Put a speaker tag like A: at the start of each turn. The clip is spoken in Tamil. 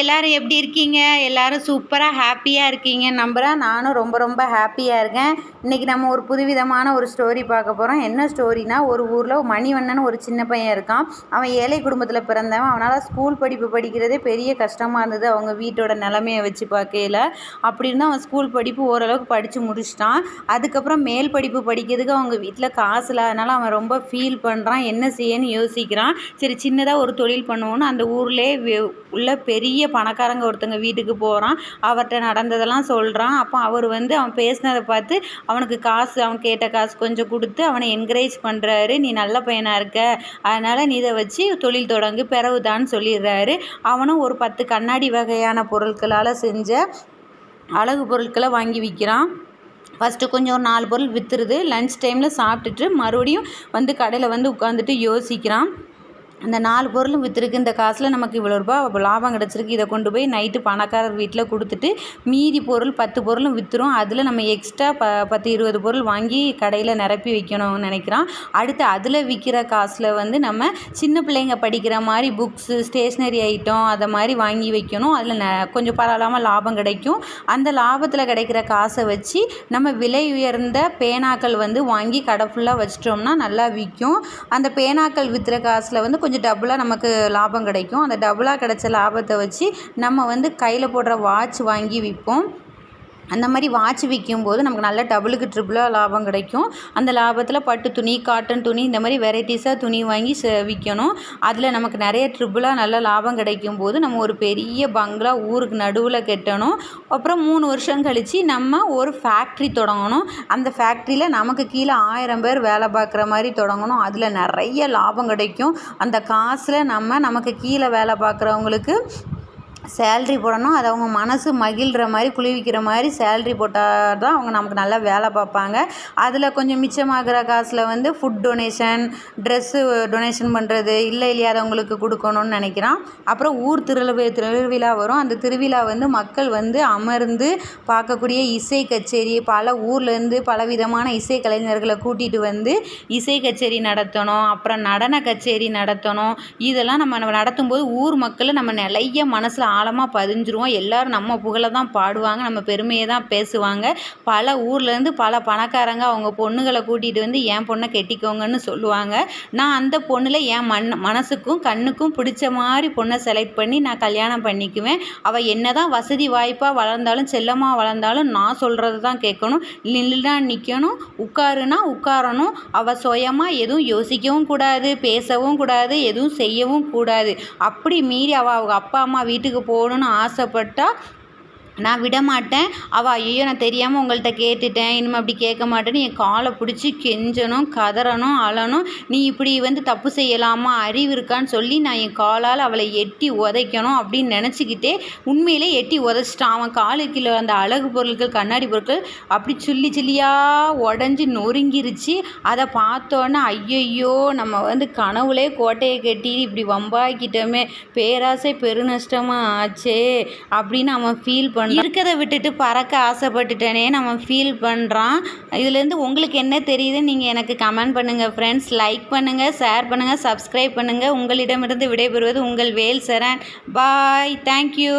A: எல்லாரும் எப்படி இருக்கீங்க? எல்லாரும் சூப்பராக ஹாப்பியாக இருக்கீங்க. நம்புகிறேன் நானும் ரொம்ப ரொம்ப ஹாப்பியாக இருக்கேன். இன்றைக்கி நம்ம ஒரு புதுவிதமான ஒரு ஸ்டோரி பார்க்க போகிறோம் என்ன ஸ்டோரினா ஒரு ஊரில் மணிவண்ணன் ஒரு சின்ன பையன் இருக்கான். அவன் ஏழை குடும்பத்தில் பிறந்தவன். அவனால் ஸ்கூல் படிப்பு படிக்கிறதே பெரிய கஷ்டமாக இருந்தது. அவங்க வீட்டோட நிலமையை வச்சு பார்க்கையில். அப்படி இருந்தால் அவன் ஸ்கூல் படிப்பு ஓரளவுக்கு படித்து முடிச்சிட்டான். அதுக்கப்புறம் மேல் படிப்பு படிக்கிறதுக்கு அவங்க வீட்டில் காசு இல்லாதனால அவன் ரொம்ப ஃபீல் பண்ணுறான் என்ன செய்யன்னு யோசிக்கிறான். சரி சின்னதாக ஒரு தொழில் பண்ணுவோன்னு அந்த ஊர்லேயே உள்ள பெரிய பணக்காரங்க ஒருத்தங்க வீட்டுக்கு போகிறான் அவர்கிட்ட நடந்ததெல்லாம் சொல்கிறான் அப்போ அவர் வந்து அவன் பேசினதை பார்த்து அவனுக்கு காசு அவன் கேட்ட காசு கொஞ்சம் கொடுத்து அவனை என்கரேஜ் பண்ணுறாரு நீ நல்ல பையனாக இருக்க. அதனால் நீ இதை வச்சு தொழில் தொடங்கு. பிறவுதான்னு சொல்லிடுறாரு. அவனும் ஒரு பத்து கண்ணாடி வகையான பொருட்களால் செஞ்ச அழகு பொருட்களை வாங்கி விற்கிறான் ஃபஸ்ட்டு கொஞ்சம் ஒரு நாலு பொருள் விற்றுருது லன்ச் டைமில் சாப்பிட்டுட்டு மறுபடியும் வந்து கடையில் வந்து உட்காந்துட்டு யோசிக்கிறான். அந்த நாலு பொருளும் விற்றுருக்கு இந்த காசில் நமக்கு இவ்வளோ ரூபா லாபம் கிடச்சிருக்கு. இதை கொண்டு போய் நைட்டு பணக்காரர் வீட்டில் கொடுத்துட்டு மீதி பொருள் பத்து பொருளும் விற்றுரும் அதில் நம்ம எக்ஸ்ட்ரா ப பத்து இருபது பொருள் வாங்கி கடையில் நிரப்பி வைக்கணும்னு நினைக்கிறான். அடுத்து அதில் விற்கிற காசில் வந்து நம்ம சின்ன பிள்ளைங்க படிக்கிற மாதிரி புக்ஸு ஸ்டேஷ்னரி ஐட்டம் அதை மாதிரி வாங்கி வைக்கணும். அதில் ந கொஞ்சம் பரவாயில்லாமல் லாபம் கிடைக்கும். அந்த லாபத்தில் கிடைக்கிற காசை வச்சு நம்ம விலை உயர்ந்த பேனாக்கள் வந்து வாங்கி கடை ஃபுல்லாக வச்சிட்டோம்னா நல்லா விற்கும் அந்த பேனாக்கள் விற்றுற காசில் வந்து கொஞ்சம் கொஞ்சம் டபுளாக நமக்கு லாபம் கிடைக்கும். அந்த டபுளாக கிடைச்ச லாபத்தை வச்சு நம்ம வந்து கையில் போடுற வாட்ச் வாங்கி விற்போம் அந்த மாதிரி வாட்ச் விற்கும்போது நமக்கு நல்ல டபுளுக்கு ட்ரிபிளாக லாபம் கிடைக்கும். அந்த லாபத்தில் பட்டு துணி காட்டன் துணி இந்த மாதிரி வெரைட்டிஸாக துணி வாங்கி ச விற்கணும் அதில் நமக்கு நிறைய ட்ரிபிளாக நல்ல லாபம் கிடைக்கும் போது நம்ம ஒரு பெரிய பங்களா ஊருக்கு நடுவில் கட்டணும். அப்புறம் மூணு வருஷம் கழித்து நம்ம ஒரு ஃபேக்ட்ரி தொடங்கணும். அந்த ஃபேக்ட்ரியில் நமக்கு கீழே ஆயிரம் பேர் வேலை பார்க்குற மாதிரி தொடங்கணும். அதில் நிறைய லாபம் கிடைக்கும். அந்த காசில் நம்ம நமக்கு கீழே வேலை பார்க்குறவங்களுக்கு சேல்ரி போடணும். அது அவங்க மனசு மகிழ்கிற மாதிரி குளிர்விக்கிற மாதிரி சேல்ரி போட்டால் தான் அவங்க நமக்கு நல்லா வேலை பார்ப்பாங்க. அதில் கொஞ்சம் மிச்சமாகிற காசில் வந்து ஃபுட் டொனேஷன் ட்ரெஸ்ஸு டொனேஷன் பண்ணுறது இல்லை இல்லையாதவங்களுக்கு கொடுக்கணும்னு நினைக்கிறான். அப்புறம் ஊர் திருவி திருவிழா வரும். அந்த திருவிழா வந்து மக்கள் வந்து அமர்ந்து பார்க்கக்கூடிய இசை கச்சேரி பல ஊர்லேருந்து பல விதமான இசை கலைஞர்களை கூட்டிகிட்டு வந்து இசை கச்சேரி நடத்தணும். அப்புறம் நடன கச்சேரி நடத்தணும். இதெல்லாம் நம்ம நடத்தும்போது ஊர் மக்களை நம்ம நிறைய மனசில் ஆழமாக பதிஞ்சிருவோம். எல்லோரும் நம்ம புகழை தான் பாடுவாங்க. நம்ம பெருமையை தான் பேசுவாங்க. பல ஊர்லேருந்து பல பணக்காரங்க அவங்க பொண்ணுகளை கூட்டிகிட்டு வந்து என் பொண்ணை கெட்டிக்கோங்கன்னு சொல்லுவாங்க. நான் அந்த பொண்ணில் என் மண் மனசுக்கும் கண்ணுக்கும் பிடிச்ச மாதிரி பொண்ணை செலக்ட் பண்ணி நான் கல்யாணம் பண்ணிக்குவேன். அவள் என்ன தான் வசதி வாய்ப்பாக வளர்ந்தாலும் செல்லமாக வளர்ந்தாலும் நான் சொல்கிறது தான் கேட்கணும். நில்லுனா நிற்கணும் உட்காருனா உட்காரணும். அவள் சுயமாக எதுவும் யோசிக்கவும் கூடாது பேசவும் கூடாது எதுவும் செய்யவும் கூடாது. அப்படி மீறி அவள் அவங்க அப்பா அம்மா வீட்டுக்கு போகணுன்னு ஆசைப்பட்டா நான் விட மாட்டேன் அவள் ஐயோ நான் தெரியாமல் உங்கள்கிட்ட கேட்டுட்டேன். இனிமேல் அப்படி கேட்க மாட்டேன்னு என் காலை பிடிச்சி கெஞ்சணும் கதறணும் அழணும். நீ இப்படி வந்து தப்பு செய்யலாமா? அறிவு இருக்கான்னு சொல்லி நான் என் காலால் அவளை எட்டி உதைக்கணும் அப்படின்னு நினச்சிக்கிட்டே உண்மையிலே எட்டி உதச்சிட்டான். அவன் காலுக்கில் அந்த அழகு பொருட்கள் கண்ணாடி பொருட்கள் அப்படி சுள்ளி சில்லியாக உடஞ்சி நொறுங்கிருச்சு. அதை பார்த்தோன்னே ஐயையோ நம்ம வந்து கனவுலே கோட்டையை கட்டி இப்படி வம்பாக்கிட்டோமே. பேராசை பெருநஷ்டமாக ஆச்சே அப்படின்னு அவன் ஃபீல் பண்ண இருக்கிறத விட்டுட்டு பறக்க ஆசைப்பட்டுட்டேனே நம்ம ஃபீல் பண்ணுறான் இதுலேருந்து உங்களுக்கு என்ன தெரியுது நீங்கள் எனக்கு கமெண்ட் பண்ணுங்கள் ஃப்ரெண்ட்ஸ் லைக் பண்ணுங்கள் ஷேர் பண்ணுங்கள் சப்ஸ்கிரைப் பண்ணுங்கள் உங்களிடமிருந்து விடைபெறுவது உங்கள் வேல் சரண். Bye thank you